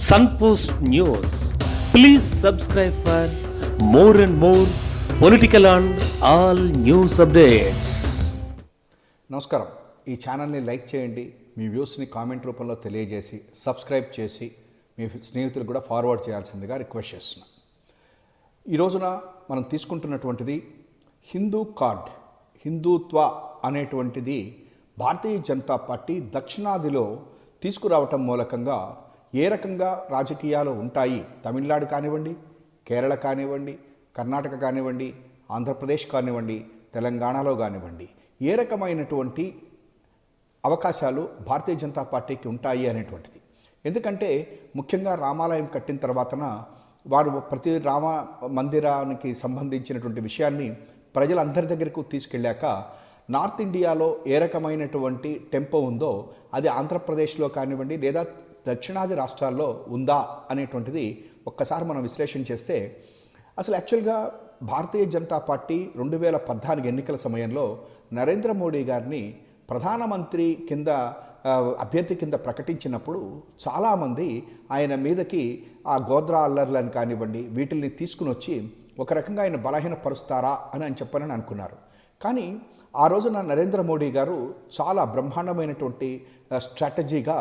Sunpost news please subscribe for more and more political and all news updates నమస్కారం. ఈ ఛానల్ని like చేయండి మీ వ్యూస్ని comment రూపంలో తెలియజేసి సబ్స్క్రైబ్ చేసి మీ స్నేహితులు కూడా ఫార్వర్డ్ చేయాల్సిందిగా రిక్వెస్ట్ చేస్తున్నాను ఈ రోజున మనం తీసుకుంటున్నటువంటిది హిందూ కార్డ్ హిందూత్వ అనేటువంటిది భారతీయ జనతా పార్టీ దక్షిణాదిలో తీసుకురావటం మూలకంగా ఏ రకంగా రాజకీయాలు ఉంటాయి? తమిళనాడు కానివ్వండి కేరళ కానివ్వండి కర్ణాటక కానివ్వండి ఆంధ్రప్రదేశ్ కానివ్వండి తెలంగాణలో కానివ్వండి. ఏ రకమైనటువంటి అవకాశాలు భారతీయ జనతా పార్టీకి ఉంటాయి అనేటువంటిది. ఎందుకంటే ముఖ్యంగా రామాలయం కట్టిన తర్వాతన వారు ప్రతి రామ మందిరానికి సంబంధించినటువంటి విషయాన్ని ప్రజలందరి దగ్గరకు తీసుకెళ్ళాక నార్త్ ఇండియాలో ఏ రకమైనటువంటి టెంపో ఉందో అది ఆంధ్రప్రదేశ్లో కానివ్వండి లేదా దక్షిణాది రాష్ట్రాల్లో ఉందా అనేటువంటిది ఒక్కసారి మనం విశ్లేషణ చేస్తే అసలు యాక్చువల్గా భారతీయ జనతా పార్టీ రెండు వేల పద్నాలుగు ఎన్నికల సమయంలో నరేంద్ర మోడీ గారిని ప్రధానమంత్రి కింద అభ్యర్థి కింద ప్రకటించినప్పుడు చాలామంది ఆయన మీదకి ఆ గోద్రా అల్లర్లను కానివ్వండి వీటిల్ని తీసుకుని వచ్చి ఒక రకంగా ఆయన బలహీనపరుస్తారా అని అని చెప్పనని అనుకున్నారు. కానీ ఆ రోజున నరేంద్ర మోడీ గారు చాలా బ్రహ్మాండమైనటువంటి స్ట్రాటజీగా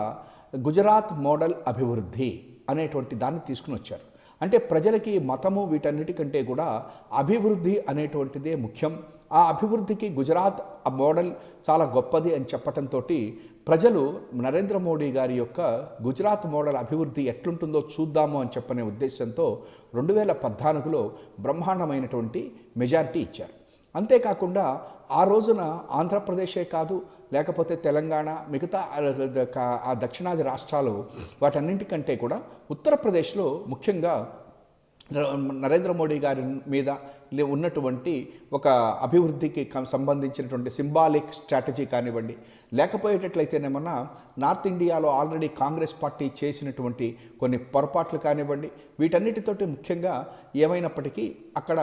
గుజరాత్ మోడల్ అభివృద్ధి అనేటువంటి దాన్ని తీసుకుని వచ్చారు. అంటే ప్రజలకి మతము వీటన్నిటికంటే కూడా అభివృద్ధి అనేటువంటిదే ముఖ్యం. ఆ అభివృద్ధికి గుజరాత్ ఆ మోడల్ చాలా గొప్పది అని చెప్పటంతో ప్రజలు నరేంద్ర మోడీ గారి యొక్క గుజరాత్ మోడల్ అభివృద్ధి ఎట్లుంటుందో చూద్దాము అని చెప్పనే ఉద్దేశంతో రెండు వేల పద్నాలుగులో బ్రహ్మాండమైనటువంటి మెజారిటీ ఇచ్చారు. అంతేకాకుండా ఆ రోజున ఆంధ్రప్రదేశే కాదు లేకపోతే తెలంగాణ మిగతా ఆ- దక్షిణాది రాష్ట్రాలు వాటన్నింటికంటే కూడా ఉత్తరప్రదేశ్లో ముఖ్యంగా నరేంద్ర మోడీ గారి మీద ఉన్నటువంటి ఒక అభివృద్ధికి సంబంధించినటువంటి సింబాలిక్ స్ట్రాటజీ కానివ్వండి లేకపోయేటట్లయితేనేమన్నా నార్త్ ఇండియాలో ఆల్రెడీ కాంగ్రెస్ పార్టీ చేసినటువంటి కొన్ని పొరపాట్లు కానివ్వండి వీటన్నిటితోటి ముఖ్యంగా ఏమైనప్పటికీ అక్కడ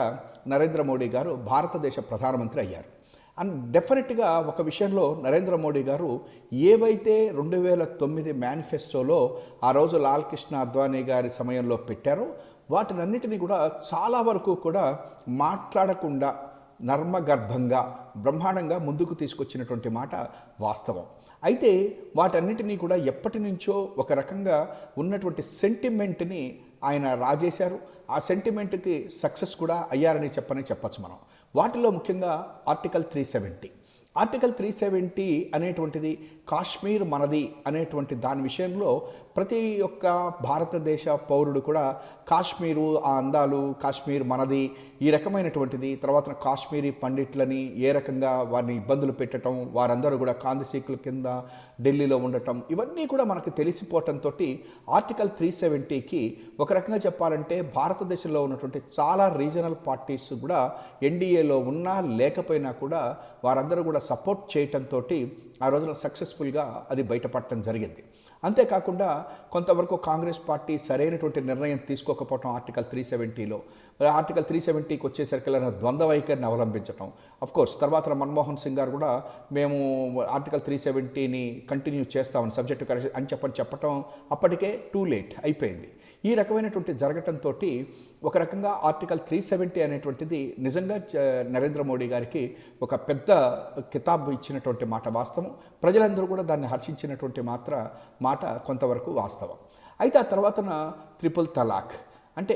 నరేంద్ర మోడీ గారు భారతదేశ ప్రధానమంత్రి అయ్యారు. అండ్ డెఫినెట్గా ఒక విషయంలో నరేంద్ర మోడీ గారు ఏవైతే రెండు వేల తొమ్మిది మేనిఫెస్టోలో ఆ రోజు లాల్ కృష్ణ అద్వానీ గారి సమయంలో పెట్టారో వాటినన్నిటినీ కూడా చాలా వరకు కూడా మాట్లాడకుండా నర్మగర్భంగా బ్రహ్మాండంగా ముందుకు తీసుకొచ్చినటువంటి మాట వాస్తవం. అయితే వాటన్నిటినీ కూడా ఎప్పటి నుంచో ఒక రకంగా ఉన్నటువంటి సెంటిమెంట్ని ఆయన రాజేశారు. ఆ సెంటిమెంట్కి సక్సెస్ కూడా అయ్యారని చెప్పని చెప్పచ్చు మనం. వాటిలో ముఖ్యంగా article three seventy. Article three seventy అనేటువంటిది కాశ్మీర్ మనది అనేటువంటి దాని విషయంలో ప్రతి ఒక్క భారతదేశ పౌరుడు కూడా కాశ్మీరు ఆ అందాలు కాశ్మీర్ మనది ఈ రకమైనటువంటిది. తర్వాత కాశ్మీరీ పండిట్లని ఏ రకంగా వారిని ఇబ్బందులు పెట్టడం వారందరూ కూడా కాందిశీకుల కింద ఢిల్లీలో ఉండటం ఇవన్నీ కూడా మనకు తెలిసిపోవటంతో ఆర్టికల్ త్రీ సెవెంటీకి ఒక రకంగా చెప్పాలంటే భారతదేశంలో ఉన్నటువంటి చాలా రీజనల్ పార్టీస్ కూడా ఎన్డీఏలో ఉన్నా లేకపోయినా కూడా వారందరూ కూడా సపోర్ట్ చేయటంతో ఆ రోజున సక్సెస్ఫుల్గా అది బయటపడటం జరిగింది. అంతేకాకుండా కొంతవరకు కాంగ్రెస్ పార్టీ సరైనటువంటి నిర్ణయం తీసుకోకపోవటం ఆర్టికల్ త్రీ సెవెంటీలో. ఆర్టికల్ త్రీ సెవెంటీకి వచ్చేసరికి ద్వంద్వ వైఖరిని అవలంబించటం. అఫ్ కోర్స్ తర్వాత మన్మోహన్ సింగ్ గారు కూడా మేము ఆర్టికల్ త్రీ సెవెంటీని కంటిన్యూ చేస్తామని సబ్జెక్టు కరెక్ట్ అని చెప్పని చెప్పటం అప్పటికే టూ లేట్ అయిపోయింది. ఈ రకమైనటువంటి జరగటంతో ఒక రకంగా ఆర్టికల్ త్రీ సెవెంటీ అనేటువంటిది నిజంగా చ- నరేంద్ర మోడీ గారికి ఒక పెద్ద కితాబ్ ఇచ్చినటువంటి మాట వాస్తవం. ప్రజలందరూ కూడా దాన్ని హర్షించినటువంటి మాత్ర మాట కొంతవరకు వాస్తవం. అయితే ఆ తర్వాతన త్రిపుల్ తలాక్. అంటే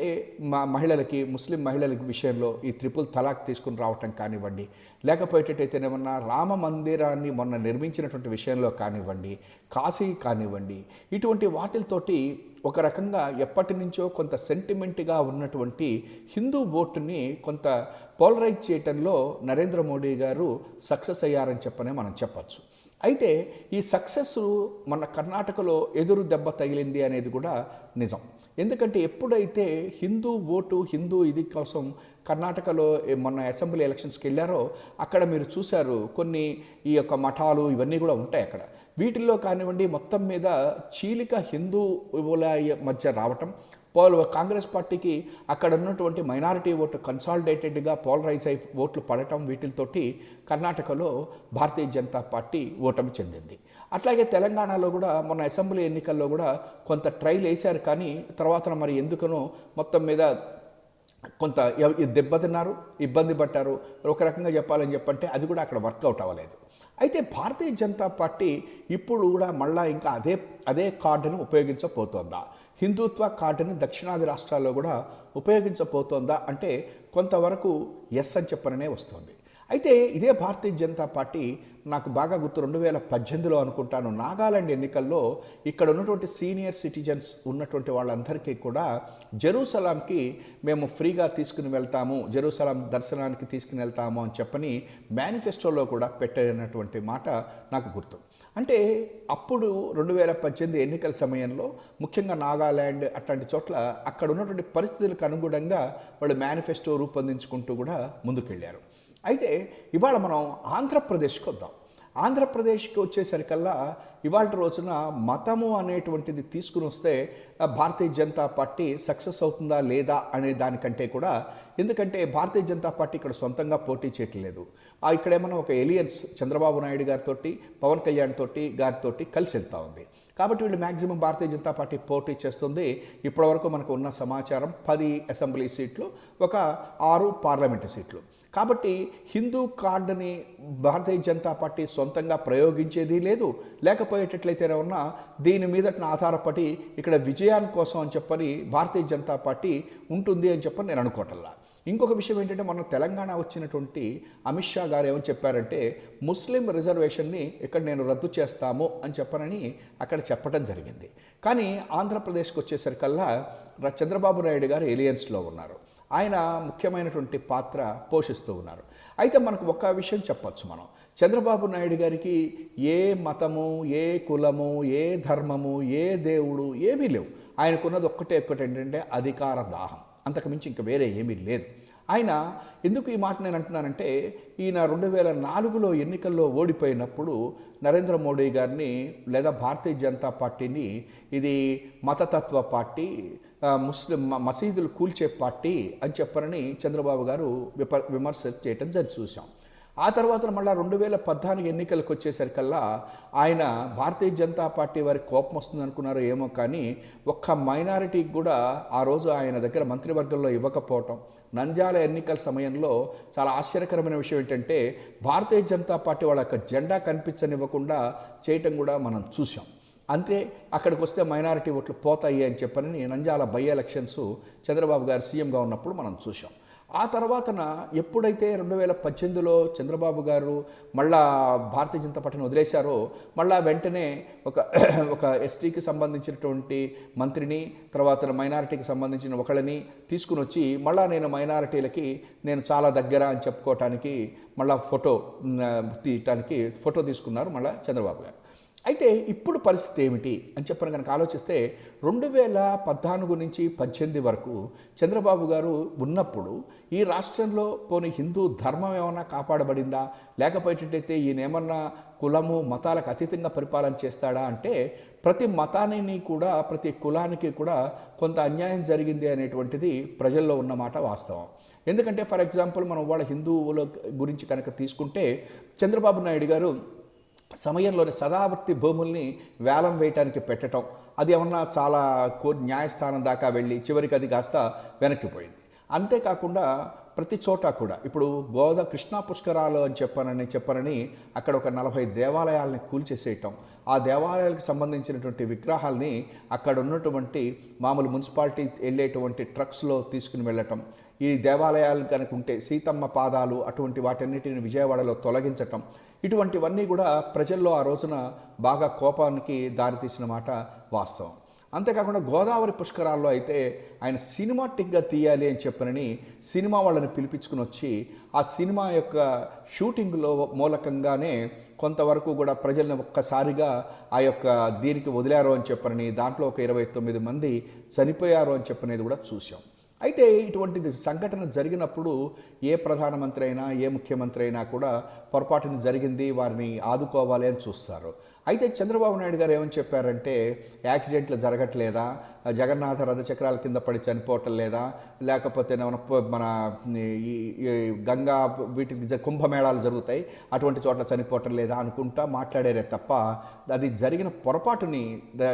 మా మహిళలకి ముస్లిం మహిళలకి విషయంలో ఈ త్రిపుల్ తలాక్ తీసుకుని రావటం కానివ్వండి లేకపోయేటట్టయితేనేమన్నా రామ మందిరాన్ని మొన్న నిర్మించినటువంటి విషయంలో కానివ్వండి కాశీ కానివ్వండి ఇటువంటి వాటితోటి ఒక రకంగా ఎప్పటి నుంచో కొంత సెంటిమెంట్గా ఉన్నటువంటి హిందూ ఓటుని కొంత పోలరైజ్ చేయటంలో నరేంద్ర మోడీ గారు సక్సెస్ అయ్యారని చెప్పనే మనం చెప్పచ్చు. అయితే ఈ సక్సెస్ మన కర్ణాటకలో ఎదురు దెబ్బ తగిలింది అనేది కూడా నిజం. ఎందుకంటే ఎప్పుడైతే హిందూ ఓటు హిందూ ఇది కోసం కర్ణాటకలో ఏ- మొన్న అసెంబ్లీ ఎలక్షన్స్కి వెళ్ళారో అక్కడ మీరు చూశారు కొన్ని ఈ యొక్క మఠాలు ఇవన్నీ కూడా ఉంటాయి అక్కడ. వీటిల్లో కానివ్వండి మొత్తం మీద చీలిక హిందువుల మధ్య రావటం పోల్ కాంగ్రెస్ పార్టీకి అక్కడ ఉన్నటువంటి మైనారిటీ ఓటు కన్సాలిడేటెడ్గా పోలరైజ్ అయి ఓట్లు పడటం వీటితోటి కర్ణాటకలో భారతీయ జనతా పార్టీ ఓటమి చెందింది. అట్లాగే తెలంగాణలో కూడా మొన్న అసెంబ్లీ ఎన్నికల్లో కూడా కొంత ట్రైల్ వేశారు. కానీ తర్వాత మరి ఎందుకనో మొత్తం మీద కొంత దెబ్బతిన్నారు ఇబ్బంది పడ్డారు. ఒక రకంగా చెప్పాలని చెప్పంటే అది కూడా అక్కడ వర్కౌట్ అవ్వలేదు. అయితే భారతీయ జనతా పార్టీ ఇప్పుడు కూడా మళ్ళా ఇంకా అదే అదే కార్డును ఉపయోగించబోతోందా? హిందుత్వ కార్డుని దక్షిణాది రాష్ట్రాల్లో కూడా ఉపయోగించబోతోందా? అంటే కొంతవరకు ఎస్ అని చెప్పననే వస్తుంది. అయితే ఇదే భారతీయ జనతా పార్టీ నాకు బాగా గుర్తు రెండు వేల పద్దెనిమిదిలో అనుకుంటాను. నాగాలాండ్ ఎన్నికల్లో ఇక్కడ ఉన్నటువంటి సీనియర్ సిటిజన్స్ ఉన్నటువంటి వాళ్ళందరికీ కూడా జెరూసలాంకి మేము ఫ్రీగా తీసుకుని వెళ్తాము జెరూసలాం దర్శనానికి తీసుకుని వెళ్తాము అని చెప్పని మేనిఫెస్టోలో కూడా పెట్టినటువంటి మాట నాకు గుర్తు. అంటే అప్పుడు రెండు వేల పద్దెనిమిది ఎన్నికల సమయంలో ముఖ్యంగా నాగాల్యాండ్ అట్లాంటి చోట్ల అక్కడ ఉన్నటువంటి పరిస్థితులకు అనుగుణంగా వాళ్ళు మేనిఫెస్టో రూపొందించుకుంటూ కూడా ముందుకెళ్ళారు. అయితే ఇవాళ మనం ఆంధ్రప్రదేశ్కి వద్దాం. ఆంధ్రప్రదేశ్కి వచ్చేసరికల్లా ఇవాళ రోజున మతము అనేటువంటిది తీసుకుని వస్తే భారతీయ జనతా పార్టీ సక్సెస్ అవుతుందా లేదా అనే దానికంటే కూడా ఎందుకంటే భారతీయ జనతా పార్టీ ఇక్కడ సొంతంగా పోటీ చేయట్లేదు ఆ, ఇక్కడ ఒక ఎలియన్స్ చంద్రబాబు నాయుడు గారితో పవన్ కళ్యాణ్ తోటి గారితో కలిసి వెళ్తా ఉంది. కాబట్టి వీళ్ళు మ్యాక్సిమం భారతీయ జనతా పార్టీ పోటీ చేస్తుంది. ఇప్పటివరకు మనకు ఉన్న సమాచారం పది అసెంబ్లీ సీట్లు ఒక ఆరు పార్లమెంటు సీట్లు. కాబట్టి హిందూ కార్డుని భారతీయ జనతా పార్టీ సొంతంగా ప్రయోగించేది లేదు. లేకపోయేటట్లయితేనే ఉన్నా దీని మీద ఆధారపడి ఇక్కడ విజయాన్ని కోసం అని చెప్పని భారతీయ జనతా పార్టీ ఉంటుంది అని చెప్పని నేను అనుకోవటంలా. ఇంకొక విషయం ఏంటంటే మన తెలంగాణ వచ్చినటువంటి అమిత్ షా గారు ఏమని చెప్పారంటే ముస్లిం రిజర్వేషన్ని ఇక్కడ నేను రద్దు చేస్తాము అని చెప్పనని అక్కడ చెప్పడం జరిగింది. కానీ ఆంధ్రప్రదేశ్కి వచ్చేసరికల్లా చంద్రబాబు నాయుడు గారు ఎలియన్స్లో ఉన్నారు. ఆయన ముఖ్యమైనటువంటి పాత్ర పోషిస్తూ ఉన్నారు. అయితే మనకు ఒక విషయం చెప్పచ్చు మనం. చంద్రబాబు నాయుడు గారికి ఏ మతము ఏ కులము ఏ ధర్మము ఏ దేవుడు ఏమీ లేవు. ఆయనకున్నది ఒక్కటే ఒక్కటి ఏంటంటే అధికార దాహం. అంతకుమించి ఇంకా వేరే ఏమీ లేదు. ఆయన ఎందుకు ఈ మాట నేను అంటున్నానంటే ఈయన రెండు వేల నాలుగులో ఎన్నికల్లో ఓడిపోయినప్పుడు నరేంద్ర మోడీ గారిని లేదా భారతీయ జనతా పార్టీని ఇది మతతత్వ పార్టీ ముస్లిం మసీదులు కూల్చే పార్టీ అని చెప్పారని చంద్రబాబు గారు విప విమర్శ చేయటం జరిగి చూసాం ఆ తర్వాత మళ్ళీ రెండు వేల పద్నాలుగు ఎన్నికలకు వచ్చేసరికల్లా ఆయన భారతీయ జనతా పార్టీ వారికి కోపం వస్తుంది అనుకున్నారో ఏమో కానీ ఒక్క మైనారిటీకి కూడా ఆ రోజు ఆయన దగ్గర మంత్రివర్గంలో ఇవ్వకపోవటం. నంద్యాల ఎన్నికల సమయంలో చాలా ఆశ్చర్యకరమైన విషయం ఏంటంటే భారతీయ జనతా పార్టీ వాళ్ళ యొక్క జెండా కనిపించనివ్వకుండా చేయటం కూడా మనం చూసాం అంతే అక్కడికి వస్తే మైనారిటీ ఓట్లు పోతాయి అని చెప్పని నంద్యాల బై ఎలక్షన్స్ చంద్రబాబు గారు సీఎంగా ఉన్నప్పుడు మనం చూసాం ఆ తర్వాతన ఎప్పుడైతే రెండు వేల పద్దెనిమిదిలో చంద్రబాబు గారు మళ్ళా భారతీయ జనతా పార్టీని వదిలేశారో మళ్ళా వెంటనే ఒక ఒక ఎస్టీకి సంబంధించినటువంటి మంత్రిని తర్వాత మైనారిటీకి సంబంధించిన ఒకళ్ళని తీసుకుని వచ్చి మళ్ళా నేను మైనారిటీలకి నేను చాలా దగ్గర అని చెప్పుకోవటానికి మళ్ళా ఫోటో తీయటానికి ఫోటో తీసుకున్నారు మళ్ళా చంద్రబాబు గారు. అయితే ఇప్పుడు పరిస్థితి ఏమిటి అని చెప్పని కనుక ఆలోచిస్తే రెండు వేల పద్నాలుగు నుంచి పద్దెనిమిది వరకు చంద్రబాబు గారు ఉన్నప్పుడు ఈ రాష్ట్రంలో పోనీ హిందూ ధర్మం ఏమన్నా కాపాడబడిందా? లేకపోయేటట్టయితే ఈయన ఏమన్నా కులము మతాలకు అతీతంగా పరిపాలన చేస్తాడా? అంటే ప్రతి మతాన్ని కూడా ప్రతి కులానికి కూడా కొంత అన్యాయం జరిగింది అనేటువంటిది ప్రజల్లో ఉన్నమాట వాస్తవం. ఎందుకంటే ఫర్ ఎగ్జాంపుల్ మనం వాళ్ళ హిందువుల గురించి కనుక తీసుకుంటే చంద్రబాబు నాయుడు గారు సమయంలోని సదావర్తి భూముల్ని వేలం వేయటానికి పెట్టడం అది ఏమన్నా చాలా కో న్యాయస్థానం దాకా వెళ్ళి చివరికి అది కాస్త వెనక్కిపోయింది అంతేకాకుండా ప్రతి చోట కూడా ఇప్పుడు గోదా కృష్ణా పుష్కరాలు అని చెప్పానని చెప్పనని అక్కడ ఒక నలభై దేవాలయాలని కూల్చేసేయటం. ఆ దేవాలయాలకు సంబంధించినటువంటి విగ్రహాల్ని అక్కడ ఉన్నటువంటి మామూలు మున్సిపాలిటీ వెళ్ళేటువంటి ట్రక్స్లో తీసుకుని వెళ్ళటం. ఈ దేవాలయాలు కనుక ఉంటే సీతమ్మ పాదాలు అటువంటి వాటన్నిటిని విజయవాడలో తొలగించటం. ఇటువంటివన్నీ కూడా ప్రజల్లో ఆ రోజున బాగా కోపానికి దారితీసిన మాట వాస్తవం. అంతేకాకుండా గోదావరి పుష్కరాల్లో అయితే ఆయన సినిమాటిక్గా తీయాలి అని చెప్పనని సినిమా వాళ్ళని పిలిపించుకుని వచ్చి ఆ సినిమా యొక్క షూటింగ్లో మూలకంగానే కొంతవరకు కూడా ప్రజల్ని ఒక్కసారిగా ఆ యొక్క దీనికి వదిలారు అని చెప్పనని దాంట్లో ఒక ఇరవై తొమ్మిది మంది చనిపోయారు అని చెప్పనేది కూడా చూసాం అయితే ఇటువంటిది సంఘటన జరిగినప్పుడు ఏ ప్రధానమంత్రి అయినా ఏ ముఖ్యమంత్రి అయినా కూడా పొరపాటున జరిగింది వారిని ఆదుకోవాలి అని చూస్తారు. అయితే చంద్రబాబు నాయుడు గారు ఏమని చెప్పారంటే యాక్సిడెంట్లు జరగట్లేదా? జగన్నాథ రథచక్రాల కింద పడి చనిపోవటం లేదా? లేకపోతే మన మన ఈ గంగా వీటికి కుంభమేళాలు జరుగుతాయి అటువంటి చోట్ల చనిపోవటం లేదా అనుకుంటా మాట్లాడారే తప్ప అది జరిగిన పొరపాటుని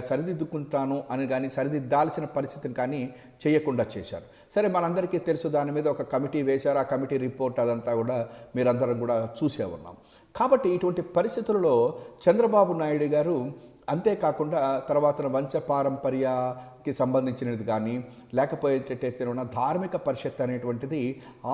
సరిదిద్దుకుంటాను అని కానీ సరిదిద్దాల్సిన పరిస్థితిని కానీ చేయకుండా చేశారు. సరే మనందరికీ తెలుసు దాని మీద ఒక కమిటీ వేశారు. ఆ కమిటీ రిపోర్ట్ అదంతా కూడా మీరందరం కూడా చూసే ఉన్నాం. కాబట్టి ఇటువంటి పరిస్థితులలో చంద్రబాబు నాయుడు గారు అంతేకాకుండా తర్వాత వంశ పారంపర్యకి సంబంధించినది కానీ లేకపోయేటట్టయితే ఉన్న ధార్మిక పరిషత్ అనేటువంటిది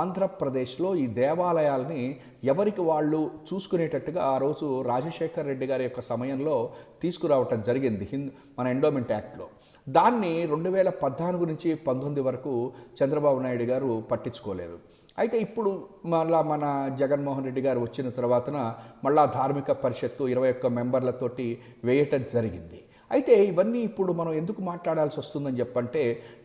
ఆంధ్రప్రదేశ్లో ఈ దేవాలయాల్ని ఎవరికి వాళ్ళు చూసుకునేటట్టుగా ఆ రోజు రాజశేఖర్ రెడ్డి గారి యొక్క సమయంలో తీసుకురావటం జరిగింది హింద్ మన ఎండోమెంట్ యాక్ట్లో. దాన్ని రెండు వేల పద్నాలుగు నుంచి పంతొమ్మిది వరకు చంద్రబాబు నాయుడు గారు పట్టించుకోలేదు. అయితే ఇప్పుడు మళ్ళా మన జగన్మోహన్ రెడ్డి గారు వచ్చిన తర్వాతన మళ్ళా ధార్మిక పరిషత్తు ఇరవై ఒక్క మెంబర్లతోటి వేయటం జరిగింది. అయితే ఇవన్నీ ఇప్పుడు మనం ఎందుకు మాట్లాడాల్సి వస్తుందని చెప్పంటే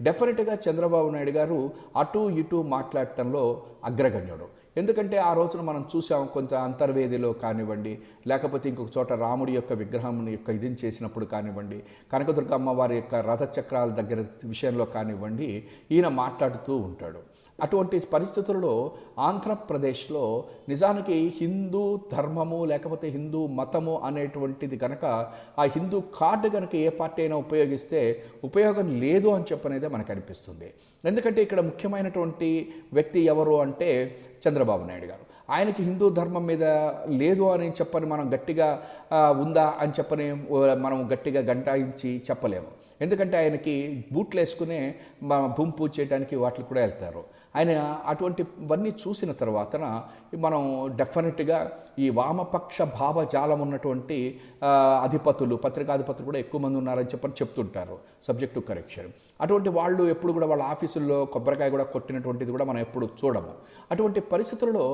డెఫినెట్గా చంద్రబాబు నాయుడు గారు అటు ఇటు మాట్లాడటంలో అగ్రగణ్యుడు. ఎందుకంటే ఆ రోజున మనం చూసాం కొంత అంతర్వేదిలో కానివ్వండి లేకపోతే ఇంకొక చోట రాముడి యొక్క విగ్రహం యొక్క ఇది చేసినప్పుడు కానివ్వండి కనకదుర్గమ్మ వారి యొక్క రథచక్రాల దగ్గర విషయంలో కానివ్వండి ఈయన మాట్లాడుతూ ఉంటాడు. అటువంటి పరిస్థితులలో ఆంధ్రప్రదేశ్లో నిజానికి హిందూ ధర్మము లేకపోతే హిందూ మతము అనేటువంటిది కనుక ఆ హిందూ కార్డు కనుక ఏ పార్టీ అయినా ఉపయోగిస్తే ఉపయోగం లేదు అని చెప్పనేదే మనకు అనిపిస్తుంది. ఎందుకంటే ఇక్కడ ముఖ్యమైనటువంటి వ్యక్తి ఎవరు అంటే చంద్రబాబు నాయుడు గారు. ఆయనకి హిందూ ధర్మం మీద లేదు అని చెప్పని మనం గట్టిగా ఉందా అని చెప్పని మనం గట్టిగా గంటాయించి చెప్పలేము. ఎందుకంటే ఆయనకి బూట్లు వేసుకునే మా భూమి పూజ చేయడానికి వాటికి కూడా వెళ్తారు. ఆయన అటువంటివన్నీ చూసిన తర్వాతన మనం డెఫినెట్గా ఈ వామపక్ష భావజాలం ఉన్నటువంటి అధిపతులు పత్రికాధిపతులు కూడా ఎక్కువ మంది ఉన్నారని చెప్పని చెప్తుంటారు. Subject correction. అటువంటి వాళ్ళు ఎప్పుడు కూడా వాళ్ళ ఆఫీసుల్లో కొబ్బరికాయ కూడా కొట్టినటువంటిది కూడా మనం ఎప్పుడు చూడము. అటువంటి పరిస్థితుల్లో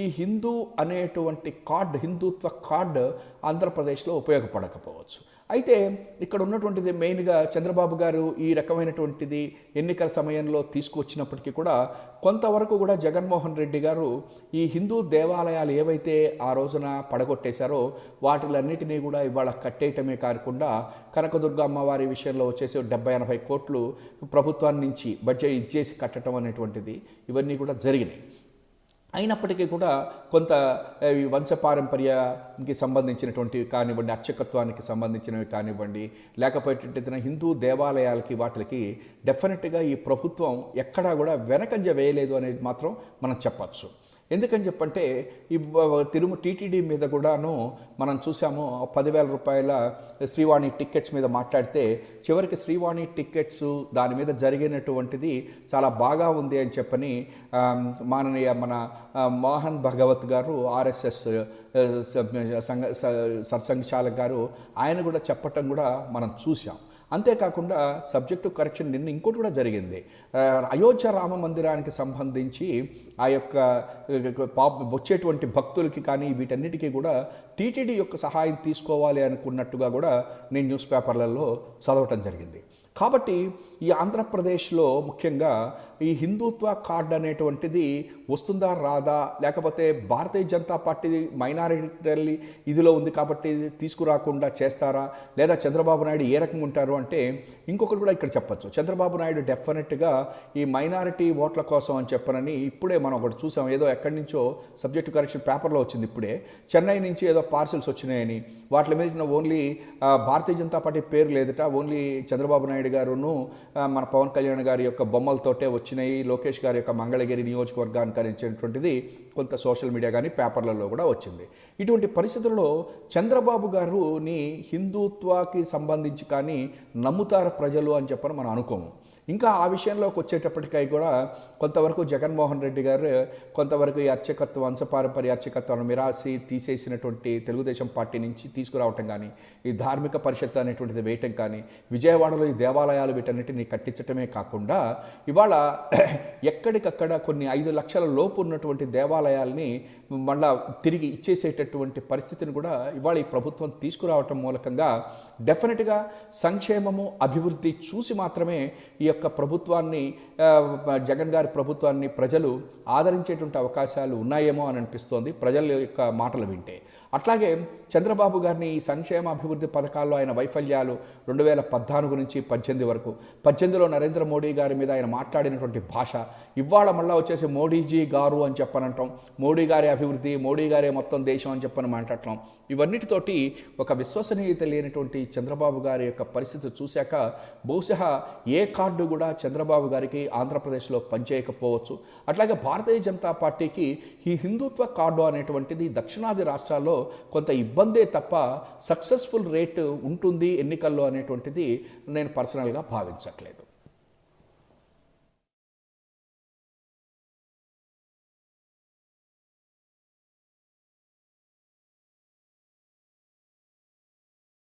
ఈ హిందూ అనేటువంటి కార్డ్ హిందుత్వ కార్డ్ ఆంధ్రప్రదేశ్లో ఉపయోగపడకపోవచ్చు. అయితే ఇక్కడ ఉన్నటువంటిది మెయిన్గా చంద్రబాబు గారు ఈ రకమైనటువంటిది ఎన్నికల సమయంలో తీసుకువచ్చినప్పటికీ కూడా కొంతవరకు కూడా జగన్మోహన్ రెడ్డి గారు ఈ హిందూ దేవాలయాలు ఏవైతే ఆ రోజున పడగొట్టేశారో వాటిలన్నిటినీ కూడా ఇవాళ కట్టేయటమే కాకుండా కనకదుర్గ అమ్మవారి విషయంలో వచ్చేసి డెబ్బై ఎనభై కోట్లు ప్రభుత్వాన్ని నుంచి బడ్జెట్ ఇచ్చేసి కట్టడం అనేటువంటిది ఇవన్నీ కూడా జరిగినాయి. అయినప్పటికీ కూడా కొంత ఈ వంశపారంపర్యానికి సంబంధించినటువంటి కానివ్వండి అర్చకత్వానికి సంబంధించినవి కానివ్వండి లేకపోతే హిందూ దేవాలయాలకి వాటికి డెఫినెట్గా ఈ ప్రభుత్వం ఎక్కడా కూడా వెనకంజ వేయలేదు అనేది మాత్రం మనం చెప్పచ్చు. ఎందుకని చెప్పంటే ఈ తిరుమ టీటీడీ మీద కూడాను మనం చూసాము పదివేల రూపాయల శ్రీవాణి టికెట్స్ మీద మాట్లాడితే చివరికి శ్రీవాణి టికెట్స్ దాని మీద జరిగినటువంటిది చాలా బాగా ఉంది అని చెప్పని మాననీయ మన మోహన్ భగవత్ గారు ఆర్ఎస్ఎస్ సంఘ స- సర్సంఘచాలక్ గారు ఆయన కూడా చెప్పటం కూడా మనం చూసాం అంతేకాకుండా సబ్జెక్టు కరెక్షన్ నిన్న ఇంకోటి కూడా జరిగింది. అయోధ్య రామ మందిరానికి సంబంధించి ఆ యొక్క పాప్ పాప వచ్చేటువంటి భక్తులకి కానీ వీటన్నిటికీ కూడా టీటీడీ యొక్క సహాయం తీసుకోవాలి అనుకున్నట్టుగా కూడా నేను న్యూస్ పేపర్లలో చదవటం జరిగింది. కాబట్టి ఈ ఆంధ్రప్రదేశ్లో ముఖ్యంగా ఈ హిందుత్వ కార్డ్ అనేటువంటిది వస్తుందా రాదా? లేకపోతే భారతీయ జనతా పార్టీ మైనారిటీ ఇదిలో ఉంది కాబట్టి ఇది తీసుకురాకుండా చేస్తారా? లేదా చంద్రబాబు నాయుడు ఏ రకంగా ఉంటారు అంటే ఇంకొకటి కూడా ఇక్కడ చెప్పచ్చు. చంద్రబాబు నాయుడు డెఫినెట్గా ఈ మైనారిటీ ఓట్ల కోసం అని చెప్పనని ఇప్పుడే మనం ఒకటి చూసాం. ఏదో ఎక్కడి నుంచో సబ్జెక్టు కరెక్షన్ పేపర్లో వచ్చింది ఇప్పుడే. చెన్నై నుంచి ఏదో పార్సిల్స్ వచ్చినాయని వాటి మీద ఓన్లీ భారతీయ జనతా పార్టీ పేరు లేదట ఓన్లీ చంద్రబాబు నాయుడు గారును మన పవన్ కళ్యాణ్ గారి యొక్క బొమ్మలతోటే వచ్చినాయి లోకేష్ గారి యొక్క మంగళగిరి నియోజకవర్గానికి అనేటువంటిది కొంత సోషల్ మీడియా కానీ పేపర్లలో కూడా వచ్చింది. ఇటువంటి పరిస్థితుల్లో చంద్రబాబు గారుని హిందుత్వాకి సంబంధించి కానీ నమ్ముతారు ప్రజలు అని చెప్పని మనం అనుకోము. ఇంకా ఆ విషయంలోకి వచ్చేటప్పటికై కూడా కొంతవరకు జగన్మోహన్ రెడ్డి గారు కొంతవరకు ఈ అర్చకత్వం వంశపారంపర్య అర్చకత్వాన్ని మిరాసి తీసేసినటువంటి తెలుగుదేశం పార్టీ నుంచి తీసుకురావటం కానీ ఈ ధార్మిక పరిషత్ అనేటువంటిది వేయటం కానీ విజయవాడలో ఈ దేవాలయాలు వీటన్నిటిని కట్టించటమే కాకుండా ఇవాళ ఎక్కడికక్కడ కొన్ని ఐదు లక్షల లోపు ఉన్నటువంటి దేవాలయాల్ని మళ్ళా తిరిగి ఇచ్చేసేటటువంటి పరిస్థితిని కూడా ఇవాళ ఈ ప్రభుత్వం తీసుకురావటం మూలకంగా డెఫినెట్గా సంక్షేమము అభివృద్ధి చూసి మాత్రమే ఈ యొక్క ప్రభుత్వాన్ని జగన్ గారి ప్రభుత్వాన్ని ప్రజలు ఆదరించేటువంటి అవకాశాలు ఉన్నాయేమో అని అనిపిస్తోంది. ప్రజల యొక్క మాటలు వింటే అట్లాగే చంద్రబాబు గారిని ఈ సంక్షేమ అభివృద్ధి పథకాల్లో ఆయన వైఫల్యాలు రెండు వేల పద్నాలుగు నుంచి పద్దెనిమిది వరకు. పద్దెనిమిదిలో నరేంద్ర మోడీ గారి మీద ఆయన మాట్లాడినటువంటి భాష ఇవాళ మళ్ళీ వచ్చేసి మోడీజీ గారు అని చెప్పనంటాం. మోడీ గారి అభివృద్ధి మోడీ గారే మొత్తం దేశం అని చెప్పని మాట్లాడటం. ఇవన్నిటితోటి ఒక విశ్వసనీయత లేనటువంటి చంద్రబాబు గారి యొక్క పరిస్థితి చూశాక బహుశా ఏ కార్డు కూడా చంద్రబాబు గారికి ఆంధ్రప్రదేశ్లో పనిచేయకపోవచ్చు. అట్లాగే భారతీయ జనతా పార్టీకి ఈ హిందుత్వ కార్డు అనేటువంటిది దక్షిణాది రాష్ట్రాల్లో కొంత ఇబ్బందే తప్ప సక్సెస్ఫుల్ రేటు ఉంటుంది ఎన్నికల్లో అనేటువంటిది నేను పర్సనల్గా భావించట్లేదు.